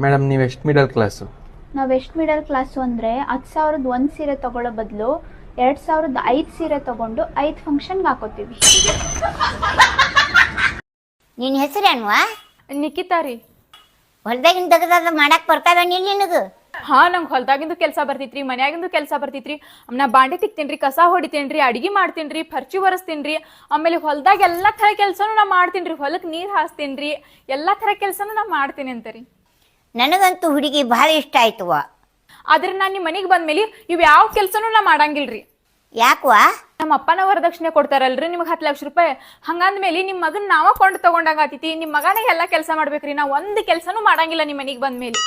Madam ನೀವು ಎಷ್ಟು middle class ನಾವು ಎಷ್ಟು ಮಿಡಲ್ ಕ್ಲಾಸು ಅಂದರೆ ಹತ್ತು ಸಾವಿರದ ಒಂದು ಸೀರೆ ತಗೊಳ್ಳೋ ಬದಲು ಎರಡು ಸಾವಿರದ ಐದು ಸೀರೆ ತಗೊಂಡು ಐದು ಫಂಕ್ಷನ್ಗೆ ಹಾಕೋತೀವಿ. ನಿನ್ನ ಹೆಸರೇನ್ವಾ ನಿಖಿತಾ ರೀ ಹೊಲ್ದಾಗಿನ ತೆಗೆದಾದ ಮಾಡಕ್ ನೀನು ನಿನಗ. ಹಾ ನಂಗೆ ಹೊಲ್ದಾಗಿಂದು ಕೆಲಸ ಬರ್ತೈತ್ರಿ ಮನ್ಯಾಗಿಂದು ಕೆಲಸ ಬರ್ತೈತ್ರಿ. ನಾ ಬಾಂಡೆ ತಿಕ್ತೇನ್ರಿ ಕಸ ಹೊಡಿತೇನ್ರಿ ಅಡಿಗೆ ಮಾಡ್ತೇನ್ರಿ ಫರ್ಚಿ ಒರೆಸ್ತೇನ್ರಿ. ಆಮೇಲೆ ಹೊಲ್ದಾಗ ಎಲ್ಲಾ ತರ ಕೆಲಸನೂ ನಾ ಮಾಡ್ತೇನ್ರಿ ಹೊಲಕ್ಕೆ ನೀರ್ ಹಾಸ್ತೇನ್ರಿ. ಎಲ್ಲಾ ತರ ಕೆಲಸನೂ ನಾ ಮಾಡ್ತೇನೆ ಅಂತರಿ ನನಗಂತೂ ಹುಡುಗಿ ಭಾಳ ಇಷ್ಟ ಆಯ್ತವ. ಆದ್ರೆ ನಾನು ನಿಮ್ಮ ಮನೆಗೆ ಬಂದ್ಮೇಲೆ ಇವ್ ಯಾವ ಕೆಲಸನೂ ನಾ ಮಾಡಂಗಿಲ್ರಿ. ಯಾಕವಾ? ನಮ್ಮ ಅಪ್ಪನ ವರದಕ್ಷಿಣೆ ಕೊಡ್ತಾರಲ್ರಿ ನಿಮ್ಗೆ ಹತ್ತು ಲಕ್ಷ ರೂಪಾಯಿ. ಹಂಗಂದ್ಮೇಲೆ ನಿಮ್ಮ ಮಗನ್ ನಾವ ಕೊಂಡು ತಗೊಂಡಂಗ ಆತೈತಿ. ನಿಮ್ಮ ಮಗನೇ ಎಲ್ಲಾ ಕೆಲಸ ಮಾಡ್ಬೇಕ್ರಿ. ನಾ ಒಂದ್ ಕೆಲಸನೂ ಮಾಡಂಗಿಲ್ಲ ನಿಮ್ಮ ಮನೆಗೆ ಬಂದ್ಮೇಲೆ.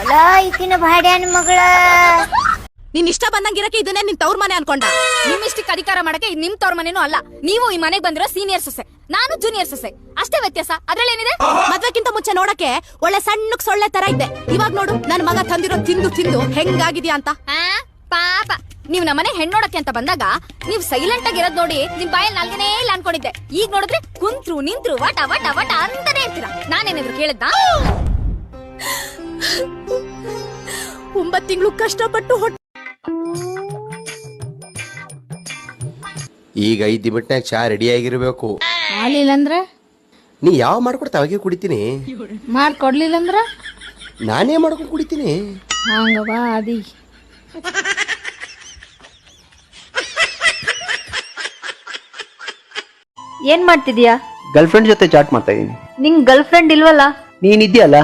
ಅಲ್ಲ ಈಕಿನ ಭಾಡ್ಯಾನ ಮಗಳ. ನಿನ್ ಇಷ್ಟ ಬಂದಂಗಿರಕ್ಕೆ ಇದನ್ನೇ ನಿನ್ ತವ್ರ ಮನೆ ಅನ್ಕೊಂಡ. ನಿಮ್ ಇಷ್ಟಕ್ಕೆ ಅಧಿಕಾರ ಮಾಡಕ್ಕೆ ಇದ್ ನಿಮ್ ತವ್ರ ಮನೆನೂ ಅಲ್ಲ. ನೀವು ಈ ಮನೆಗೆ ಬಂದಿರೋ ಸೀನಿಯರ್ ಸೊಸೆ. ನಾನು ಜೂನಿಯರ್ ಸೊಸೆ. ಅಷ್ಟೇ ವ್ಯತ್ಯಾಸ. ಅದ್ರಲ್ಲೇನಿದೆ? ಮದ್ವೆಕ್ಕಿಂತ ಮುಂಚೆ ನೋಡಕ್ಕೆ ಒಳ್ಳೆ ಸಣ್ಣಕ್ ಸೊಳ್ಳೆ ತರ ಇದ್ದೆ ಇವಾಗ ನೋಡು ನನ್ ಮಗ ತಂದಿರೋ ತಿಂದು ತಿಂದು ಹೆಂಗಾಗಿದ್ಯಾ ಅಂತ. ಆ, ಪಾಪ. ನೀವ್ ನಮ್ಮನೆ ಹೆಣ್ಣೋಡಕ್ಕೆ ಅಂತ ಬಂದಾಗ ನೀವ್ ಸೈಲೆಂಟ್ ಆಗಿರೋದ್ ನೋಡಿ ನಿಮ್ ಬಾಯಲ್ಲಿ ನಾಲ್ಗೆನೇ ಇಲ್ಲ ಅನ್ಕೊಂಡಿದ್ದೆ. ಈಗ ನೋಡಿದ್ರೆ ಕುಂತ್ರು ನಿಂತ್ರು ವಟ ವಟ ವಟ ಅಂತಾನೆ ಇರ್ತೀರ. ನಾನೇನಿದ್ರು ಕೇಳಿದ್ನಾ? ಒಂಬತ್ ತಿಂಗಳು ಕಷ್ಟಪಟ್ಟು ಹೊಟ್ಟೆ ಈಗ ಐದು ಚಾ ರೆಡಿ ಆಗಿರ್ಬೇಕು. ಆಗ್ಲಿಲ್ಲ ಅಂದ್ರೆ ನೀ ಯಾವ ಮಾಡ್ಕೊಡ್ತಾ ಅವಾಗೆ ಕುಡಿತೀನಿ. ಮಾಡ್ಕೊಡ್ಲಿಲ್ಲ ಅಂದ್ರ ನಾನೇ ಮಾಡ್ಕೊಂಡು ಕುಡಿತೀನಿ. ಹಂಗವ ಅದಿ ಏನ್ ಮಾಡ್ತಿದ್ಯಾ? ಗರ್ಲ್ ಫ್ರೆಂಡ್ ಜೊತೆ ಚಾಟ್ ಮಾಡ್ತಾ ಇದೀನಿ. ನಿಂಗ್ ಗರ್ಲ್ ಫ್ರೆಂಡ್ ಇಲ್ವಲ್ಲ? ನೀನ್ ಇದೆಯಲ್ಲ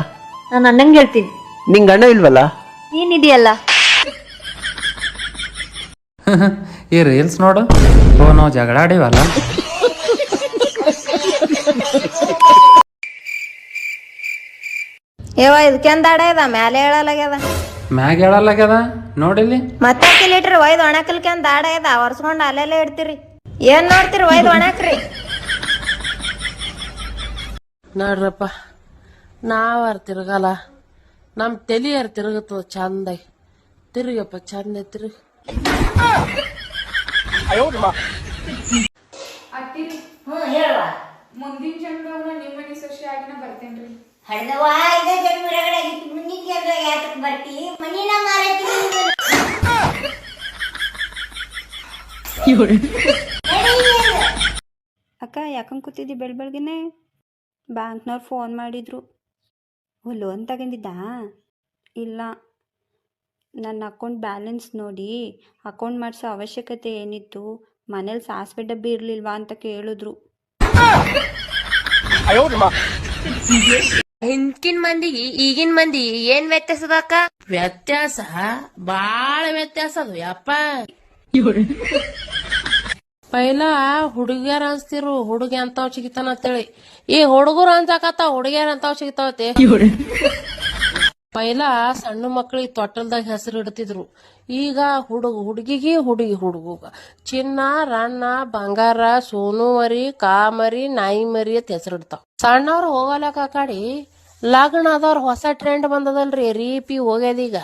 ನಾನು ಅಣ್ಣಂಗ್ ಹೇಳ್ತೀನಿ. ನಿಂಗ್ ಅಣ್ಣ ಇಲ್ವಲ್ಲ? ನೀನ್ ಇದೆಯಲ್ಲ ಈ ರೀಲ್ಸ್ ನೋಡು. ಓ ನಾವು ಜಗಳ ಆಡಿವಲ್ಲ? ಏವ ಇದಕ್ಕೆಂದ ಆಡ ಇದ ಮ್ಯಾಲೆ ಹೇಳಲಾಗ್ಯದ. ಮ್ಯಾಗ ಹೇಳಲ್ಲಾಗ್ಯದ ನೋಡಿಲ್ಲಿ. ಮತ್ತೆ ಕಿಲೀಟ್ರಿ ಒಯ್ದು ಒಣಕಲ್ಕೆಂದ ಆಡ ಇದ ಒರ್ಸ್ಕೊಂಡ್ ಅಲ್ಲೆಲ್ಲ ಇಡ್ತೀರಿ. ಏನ್ ನೋಡ್ತೀರಿ ಒಯ್ದು ಒಣಕ್ರಿ? ನೋಡ್ರಪ್ಪ ನಾವಾರ ತಿರುಗಲ್ಲ. ನಮ್ಮ ತಲಿಯಾರ ತಿರುಗುತ್ತದ ಚಂದಾಗಿ. ತಿರುಗಪ್ಪ ಚಂದ ತಿರುಗ ಮುಂದಿನ ಜನ್ಮದಾಗ ನಿಮ್ಮ ಮನೆ ಸೊಸೆ ಆಗಿನ ಬರ್ತೇನ್ರಿ ಹಣ್ಣವ ಇದ ಜನ್ಮ ಹೊರಗಡೆ ಆಗಿತ್ತು. ಮುಂದಿನ ಜನ್ಮ ಯಾತಕ್ ಬರ್ತಿ? ಮನಿನ ಮಾರೈತಿ ಅಕ್ಕ ಯಾಕಂಗೆ ಕೂತಿದ್ದಿ ಬೆಳ್ ಬೆಳಗ್ಗೆನೆ ಬ್ಯಾಂಕ್ನವ್ರು ಫೋನ್ ಮಾಡಿದ್ರು. ಓ ಲೋನ್ ತಗೊಂಡಿದ್ದಾ? ಇಲ್ಲ. ನನ್ನ ಅಕೌಂಟ್ ಬ್ಯಾಲೆನ್ಸ್ ನೋಡಿ ಅಕೌಂಟ್ ಮಾಡಿಸೋ ಅವಶ್ಯಕತೆ ಏನಿತ್ತು? ಮನೇಲಿ ಸಾಸಿವೆ ಡಬ್ಬಿ ಇರಲಿಲ್ವಾ ಅಂತ ಕೇಳಿದ್ರು. ಹಿಂದ್ಕಿನ ಮಂದಿ ಈಗಿನ ಮಂದಿ ಏನ್ ವ್ಯತ್ಯಾಸ ಅಕ್ಕ? ವ್ಯತ್ಯಾಸ? ಬಾಳ ವ್ಯತ್ಯಾಸ ಅದು ಯಪ್ಪ. ಪೈಲ ಹುಡುಗಿಯರ್ ಅನ್ಸ್ತಿರು ಹುಡುಗಿ ಅಂತಾವ್ ಸಿಗಿತಾನ ಅಂತೇಳಿ. ಈ ಹುಡುಗರು ಅನ್ಸಾಕತ್ತ ಹುಡುಗಿಯರ್ ಅಂತಾವ್ ಸಿಗ್ತಾವತ್ತೆ ಪೈಲ ಸಣ್ಣ ಮಕ್ಕಳಿಗೆ ತೊಟ್ಟಲ್ದಾಗ ಹೆಸರು ಇಡ್ತಿದ್ರು. ಈಗ ಹುಡುಗ, ಹುಡುಗಿಗೆ ಹುಡುಗಿ ಹುಡುಗ ಚಿನ್ನ ರನ್ನ ಬಂಗಾರ, ಸೋನು ಮರಿ ಕಾಮರಿ ನಾಯಿ ಮರಿ ಅಂತ ಹೆಸರು ಇಡ್ತಾವ. ಸಣ್ಣವ್ರು ಹೋಗಲಕ್ಕ ಕಾಡಿ ಲಗ್ನ ಆದವ್ರ ಹೊಸ ಟ್ರೆಂಡ್ ಬಂದದಲ್ರಿ ರೀಪಿ ಹೋಗ್ಯದೀಗ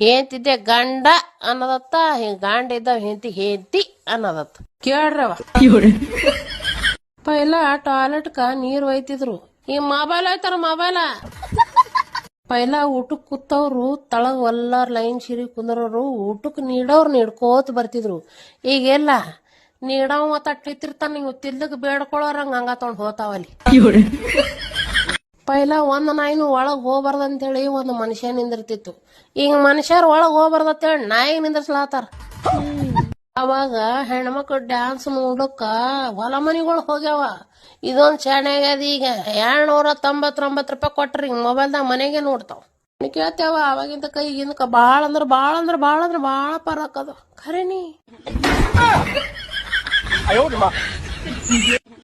ಹೇಂತಿದ್ದೆ ಗಂಡ ಅನ್ನೋದತ್ತ ಗಂಡ ಇದ್ದಾವ ಹೆಂತಿ, ಹೇಂತಿ ಅನ್ನದತ್ತ. ಕೇಳ್ರವ? ಪೈಲ ಟಾಯ್ಲೆಟ್ಕ ನೀರ್ ಒಯ್ತಿದ್ರು. ಈ ಮೊಬೈಲ್ ಆಯ್ತಾರ ಮೊಬೈಲ? ಪೈಲ ಊಟಕ್ಕೆ ಕೂತವ್ರು ತಳ ಎಲ್ಲಾರ್ ಲೈನ್ ಸಿರಿ ಕುಂದ್ರವ್ರು ಊಟಕ್ಕೆ ನೀಡೋರು ನೀಡ್ಕೋತ ಬರ್ತಿದ್ರು. ಈಗೆಲ್ಲ ನೀಡವ ತಟ್ಟಿರ್ತಾನ ನೀವು ತಿಲ್ಲಕ್ ಬೇಡ್ಕೊಳ್ಳೋರಂಗ ಹಂಗ ತಗೊಂಡ್ ಹೋತಾವಲ್ಲಿ ಪೈಲ ಒಂದ್ ನಾಯಿನು ಒಳಗ್ ಹೇಳಿ ಒಂದು ಮನುಷ್ಯ ನಿಂದಿರ್ತಿತ್ತು. ಈಗ ಮನುಷ್ಯರು ಒಳಗ್ ಅಂತೇಳಿ ನಾಯಿ ನಿಂದ್ರಸ್ಲಾತಾರ. ಅವಾಗ ಹೆಣ್ಮಕ್ಳು ಡ್ಯಾನ್ಸ್ ನೋಡಕ್ಕ ಹೊಲ ಮನಿಗಳು ಹೋಗ್ಯಾವ. ಇದೊಂದು ಚೆನ್ನಾಗ್ಯದ ಈಗ ಎರಡ್ನೂರ ತೊಂಬತ್ತೊಂಬತ್ತು ರೂಪಾಯಿ ಕೊಟ್ರಿ ಮೊಬೈಲ್ದಾಗ ಮನೆಗೆ ನೋಡ್ತಾವ. ಕೇಳ್ತೇವ ಅವಾಗಿಂದ ಕೈ ಭಾಳ ಅಂದ್ರ ಬಾಳ ಅಂದ್ರ ಬಾಳ ಅಂದ್ರ ಬಾಳ ಪರಕ್ ಅದು. ಖರೇನಿ?